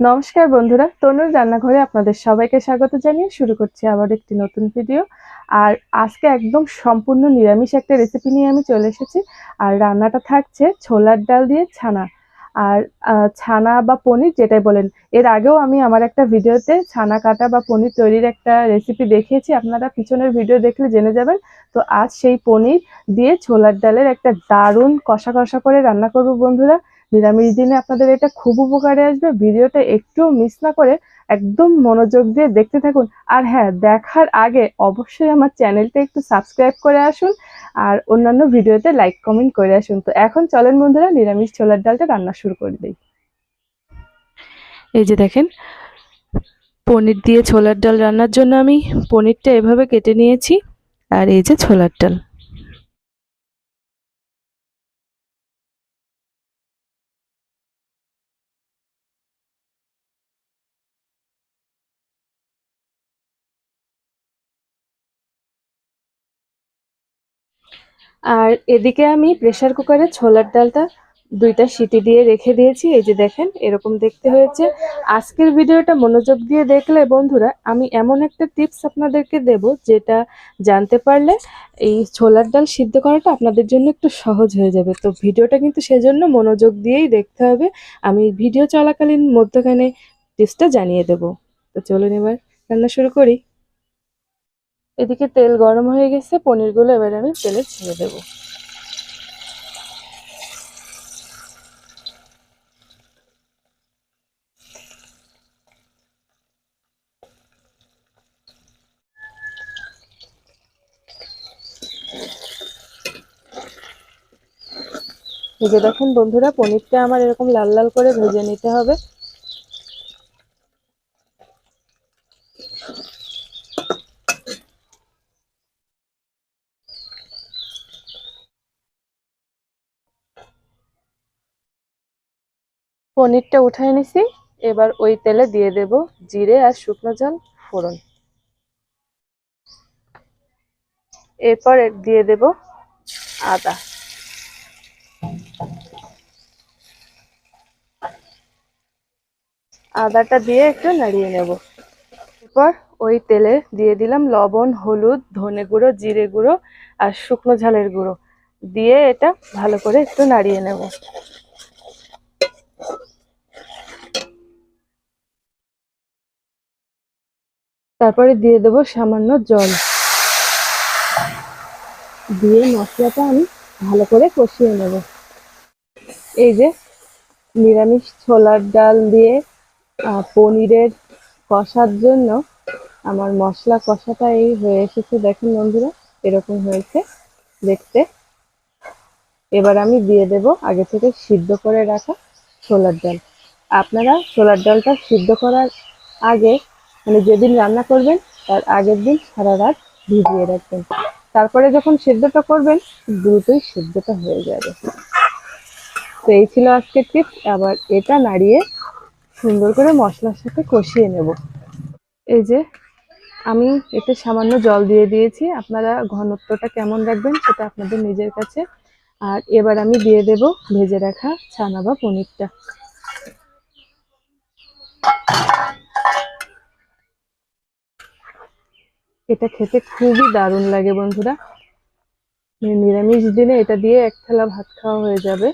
নমস্কার বন্ধুরা, তনুর রান্নাঘরে আপনাদের সবাইকে স্বাগত জানিয়ে শুরু করছি আবার একটি নতুন ভিডিও আর আজকে একদম সম্পূর্ণ নিরামিষ একটা রেসিপি নিয়ে আমি চলে এসেছি। আর রান্নাটা থাকছে ছোলার ডাল দিয়ে ছানা। আর ছানা বা পনির যেটাই বলেন, এর আগেও আমি আমার একটা ভিডিওতে ছানা কাটা বা পনির তৈরির একটা রেসিপি দেখিয়েছি। আপনারা পিছনের ভিডিও দেখলে জেনে যাবেন। তো আজ সেই পনির দিয়ে ছোলার ডালের একটা দারুণ কষা কষা করে রান্না করব বন্ধুরা। নিরামিষ দিনে আপনাদের এটা খুব উপকারে আসবে। ভিডিওটা একটুও মিস না করে একদম মনোযোগ দিয়ে দেখতে থাকুন। আর হ্যাঁ দেখার আগে অবশ্যই আমার চ্যানেলটা একটু সাবস্ক্রাইব করে আসুন আর অন্যান্য ভিডিওতে লাইক কমেন্ট করে আসুন। তো এখন চলেন বন্ধুরা, নিরামিষ ছোলার ডালটা রান্না শুরু করে দিই। এই যে দেখেন, পনির দিয়ে ছোলার ডাল রান্নার জন্য আমি পনিরটা এভাবে কেটে নিয়েছি। আর এই যে ছোলার ডাল। আর এদিকে আমি প্রেসার কুকারে ছোলার ডালটা দুইটা সিটি দিয়ে রেখে দিয়েছি। এই যে দেখেন, এরকম দেখতে হয়েছে। আজকের ভিডিওটা মনোযোগ দিয়ে দেখলে বন্ধুরা, আমি এমন একটা টিপস আপনাদেরকে দেব যেটা জানতে পারলে এই ছোলার ডাল সিদ্ধ করাটা আপনাদের জন্য একটু সহজ হয়ে যাবে। তো ভিডিওটা কিন্তু সেজন্য মনোযোগ দিয়েই দেখতে হবে। আমি ভিডিও চলাকালীন মধ্যখানে টিপসটা জানিয়ে দেব। তো চলুন এবার রান্না শুরু করি। এদিকে তেল গরম হয়ে গেছে, পনিরগুলো এবার আমি তেলে ছেড়ে দেবো। যে দেখুন বন্ধুরা, পনিরটা আমার এরকম লাল লাল করে ভেজে নিতে হবে। পনিরটা উঠায় নিছি। এবার ওই তেলে দিয়ে দেব জিরে আর শুকনো জল, ফোড়ন। এরপর দিয়ে দেব আদা। আদাটা দিয়ে একটু নাড়িয়ে নেব। এরপর ওই তেলে দিয়ে দিলাম লবণ, হলুদ, ধনে গুঁড়ো, জিরে গুঁড়ো আর শুকনো ঝালের গুঁড়ো। দিয়ে এটা ভালো করে একটু নাড়িয়ে নেব। তারপরে দিয়ে দেবো সামান্য জল। দিয়ে মশলাটা আমি ভালো করে কষিয়ে নেব। এই যে নিরামিষ ছোলার ডাল দিয়ে পনিরের কষার জন্য আমার মশলা কষাটা এই হয়ে এসেছে। দেখুন বন্ধুরা, এরকম হয়েছে দেখতে। এবার আমি দিয়ে দেব আগে থেকে সিদ্ধ করে রাখা ছোলার ডাল। আপনারা ছোলার ডালটা সিদ্ধ করার আগে মানে যেদিন রান্না করবেন, তার আগের দিন সারা রাত ভিজিয়ে রাখবেন। তারপরে যখন সেদ্ধটা করবেন, দ্রুতই সেদ্ধটা হয়ে যাবে। তো এই ছিল আজকের টিপস। আবার এটা নাড়িয়ে সুন্দর করে মশলার সাথে কষিয়ে নেব। এই যে, আমি এতে সামান্য জল দিয়ে দিয়েছি। আপনারা ঘনত্বটা কেমন রাখবেন সেটা আপনাদের নিজের কাছে। আর এবার আমি দিয়ে দেব ভেজে রাখা ছানা বা পনিরটা। এটা খেতে খুবই দারুণ লাগে বন্ধুরা। নিরামিষ দিনে এটা দিয়ে এক থালা ভাত খাওয়া হয়ে যাবে।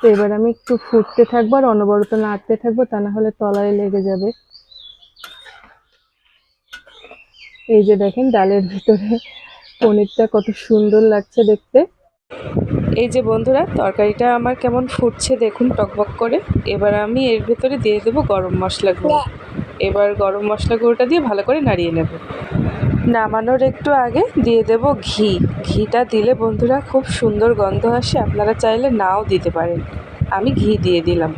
তো এবার আমি একটু ফুটতে থাকব আর অনবরত নাড়তে থাকব, তা না হলে তলায় লেগে যাবে। এই যে দেখেন ডালের ভিতরে পনিরটা কত সুন্দর লাগছে দেখতে। এই যে বন্ধুরা, তরকারিটা আমার কেমন ফুটছে দেখুন টকবক করে। এবার আমি এর ভেতরে দিয়ে দেবো গরম মশলা গুঁড়ো এবার গরম মশলা গুঁড়োটা দিয়ে ভালো করে নাড়িয়ে নেব। নামানোর একটু আগে দিয়ে দেব ঘি। ঘিটা দিলে বন্ধুরা খুব সুন্দর গন্ধ আসে, আপনারা চাইলে নাও দিতে পারেন। আমি ঘি দিয়ে দিলাম।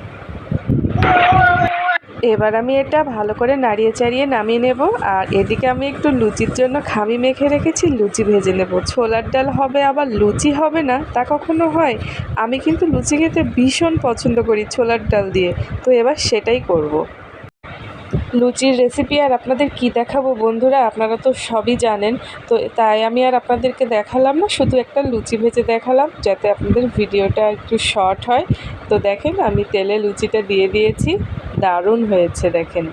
এবার আমি এটা ভালো করে নাড়িয়ে চাড়িয়ে নামিয়ে নেব, আর এদিকে আমি একটু লুচির জন্য খামি মেখে রেখেছি, লুচি ভেজে নেব। ছোলার ডাল হবে, আবার লুচি হবে না, তা কখনো হয়। আমি কিন্তু লুচি খেতে ভীষণ পছন্দ করি ছোলার ডাল দিয়ে, তো এবার সেটাই করব। লুচির রেসিপি আর আপনাদের কি দেখাবো বন্ধুরা? আপনারা তো সবই জানেন। তো তাই আমি আর আপনাদেরকে দেখালাম না, শুধু একটা লুচি ভেজে দেখালাম, যাতে আপনাদের ভিডিওটা একটু শর্ট হয়। তো দেখেন, আমি তেলে লুচিটা দিয়ে দিয়েছি। দারুণ হয়েছে, দেখেন।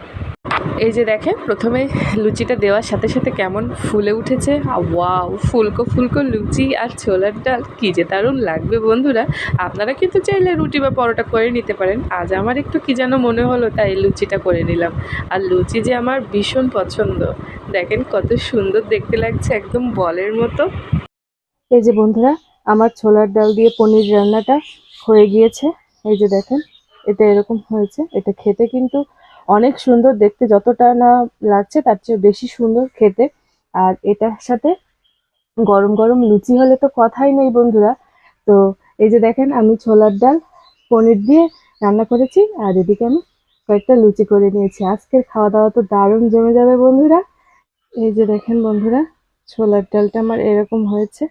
এই যে দেখেন, প্রথমে লুচিটা দেওয়ার সাথে সাথে কেমন ফুলে উঠেছে। ওয়াও, ফুলকো ফুলকো লুচি আর ছোলার ডাল, কী যে দারুণ লাগবে বন্ধুরা। আপনারা কিন্তু চাইলে রুটি বা পরোটা করে নিতে পারেন। আজ আমার একটু কী যেন মনে হলো, তাই লুচিটা করে নিলাম। আর লুচি যে আমার ভীষণ পছন্দ। দেখেন কত সুন্দর দেখতে লাগছে, একদম বলের মতো। এই যে বন্ধুরা, আমার ছোলার ডাল দিয়ে পনির রান্নাটা হয়ে গিয়েছে। এই যে দেখেন, এটা এরকম হয়েছে। এটা খেতে কিন্তু অনেক সুন্দর দেখতে, যতটা না লাগছে তার চেয়ে বেশি সুন্দর খেতে। আর এটার সাথে গরম গরম লুচি হলে তো কথাই নেই বন্ধুরা। তো এই যে দেখেন আমি ছোলার ডাল, পনির দিয়ে রান্না করেছি আর এদিকে আমি কয়েকটা লুচি করে নিয়েছি। আজকের খাওয়া দাওয়া তো দারুণ জমে যাবে বন্ধুরা। এই যে দেখেন বন্ধুরা, ছোলার ডালটা আমার এরকম হয়েছে।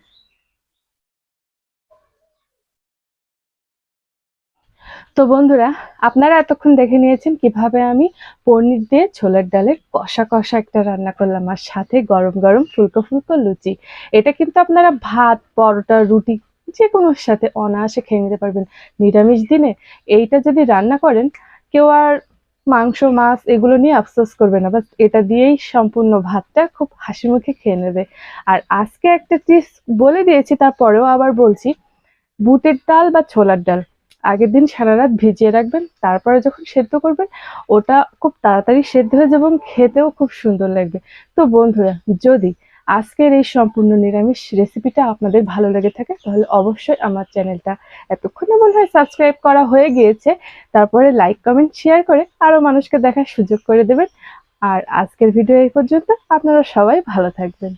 তো বন্ধুরা, আপনারা এতক্ষণ দেখে নিয়েছেন কীভাবে আমি পনির দিয়ে ছোলার ডালের কষা কষা একটা রান্না করলাম আর সাথে গরম গরম ফুলকো ফুলকো লুচি। এটা কিন্তু আপনারা ভাত, পরোটা, রুটি যে কোনোর সাথে অনায়াসে খেয়ে নিতে পারবেন। নিরামিষ দিনে এইটা যদি রান্না করেন, কেউ আর মাংস, মাছ এগুলো নিয়ে আফসোস করবে না। বাস এটা দিয়েই সম্পূর্ণ ভাতটা খুব হাসি মুখে খেয়ে নেবে। আর আজকে একটা চিজ বলে দিয়েছি, তারপরেও আবার বলছি, বুটের ডাল বা ছোলার ডাল আগের দিন সারা রাত ভিজিয়ে রাখবেন, তারপরে যখন সেদ্ধ করবেন, ওটা খুব তাড়াতাড়ি সেদ্ধ হয়ে যাবে এবং খেতেও খুব সুন্দর লাগবে। তো বন্ধুরা, যদি আজকের এই সম্পূর্ণ নিরামিষ রেসিপিটা আপনাদের ভালো লেগে থাকে, তাহলে অবশ্যই আমার চ্যানেলটা এতক্ষণে মনে হয় সাবস্ক্রাইব করা হয়ে গিয়েছে, তারপরে লাইক কমেন্ট শেয়ার করে আরও মানুষকে দেখার সুযোগ করে দেবেন। আর আজকের ভিডিও এই পর্যন্ত, আপনারা সবাই ভালো থাকবেন।